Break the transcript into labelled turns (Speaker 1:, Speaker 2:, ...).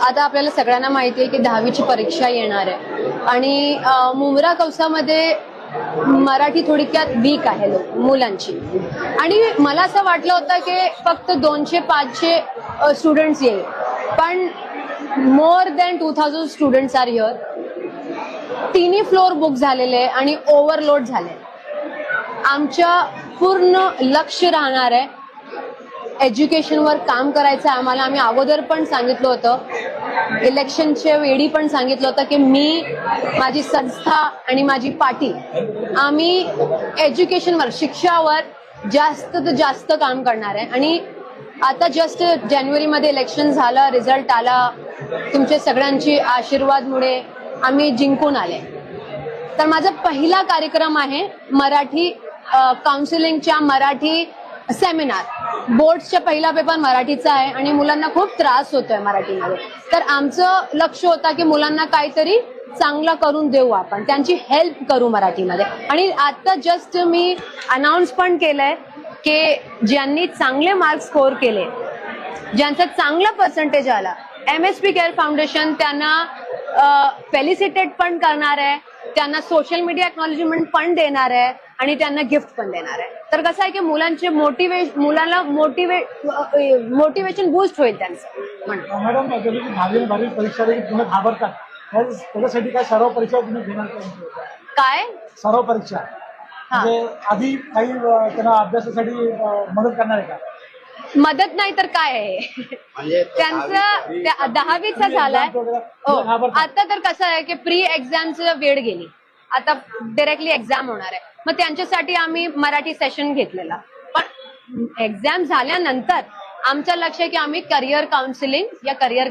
Speaker 1: आता आपल्याला सगळ्यांना माहिती आहे की दहावीची परीक्षा येणार आहे. आणि अं, मुंब्रा कौसामध्ये मराठी थोडक्यात वीक आहे लोक मुलांची. आणि मला असं वाटलं होतं की फक्त दोनशे पाचशे स्टुडंट्स येईल. पण more than two thousand students are here तिन्ही फ्लोअर बुक झालेले आणि ओव्हरलोड झाले आमच्या पूर्ण लक्ष राहणार आहे. एज्युकेशनवर काम करायचं आहे. आम्हाला आम्ही अगोदर पण सांगितलं होतं इलेक्शनच्या वेळी पण सांगितलं होतं की मी माझी संस्था आणि माझी पार्टी आम्ही एज्युकेशनवर शिक्षावर जास्त तर जास्त काम करणार आहे. आणि आता जस्ट जानेवारीमध्ये इलेक्शन झालं रिझल्ट आला. तुमच्या सगळ्यांची आशीर्वादमुळे आम्ही जिंकून आले. तर माझा पहिला कार्यक्रम आहे मराठी काउन्सिलिंगच्या मराठी सेमिनार बोर्डच्या पहिला पेपर मराठीचा आहे आणि मुलांना खूप त्रास होतोय मराठीमध्ये. तर आमचं लक्ष होता की मुलांना काहीतरी चांगलं करून देऊ आपण. त्यांची हेल्प करू मराठीमध्ये. आणि आता जस्ट मी अनाऊन्स पण केलंय की ज्यांनी चांगले मार्क्स स्कोर केले ज्यांचा चांगला पर्सेंटेज आला M S P care foundation त्यांना फेलिसिटेट पण करणार आहे. त्यांना सोशल मीडिया एक्नॉलेजमेंट पण देणार आहे. आणि त्यांना गिफ्ट पण देणार आहे. तर कसं आहे की मुलांचे मोटिवेश मुलांना मोटिवेट मोटिवेशन बूस्ट होईल त्यांचं. म्हणून.
Speaker 2: मॅडम परीक्षा घाबरतात. त्याच्यासाठी काय सराव परीक्षा तुम्ही घेणार का?
Speaker 1: काय?
Speaker 2: सराव परीक्षा. म्हणजे आधी काही त्यांना अभ्यासासाठी मदत करणार आहे का?
Speaker 1: मदत नाही तर काय आहे?
Speaker 3: म्हणजे
Speaker 1: त्यांचं त्या- दहावीचा झालाय. हो. आता तर कसं आहे की प्री एक्झामचं वेळ गेली. आता डिरेक्टली एक्झाम होणार आहे. मग त्यांच्यासाठी आम्ही मराठी सेशन घेतलेला. पण एक्झाम झाल्यानंतर आमचं लक्ष आहे की आम्ही करिअर काउन्सिलिंग या करिअर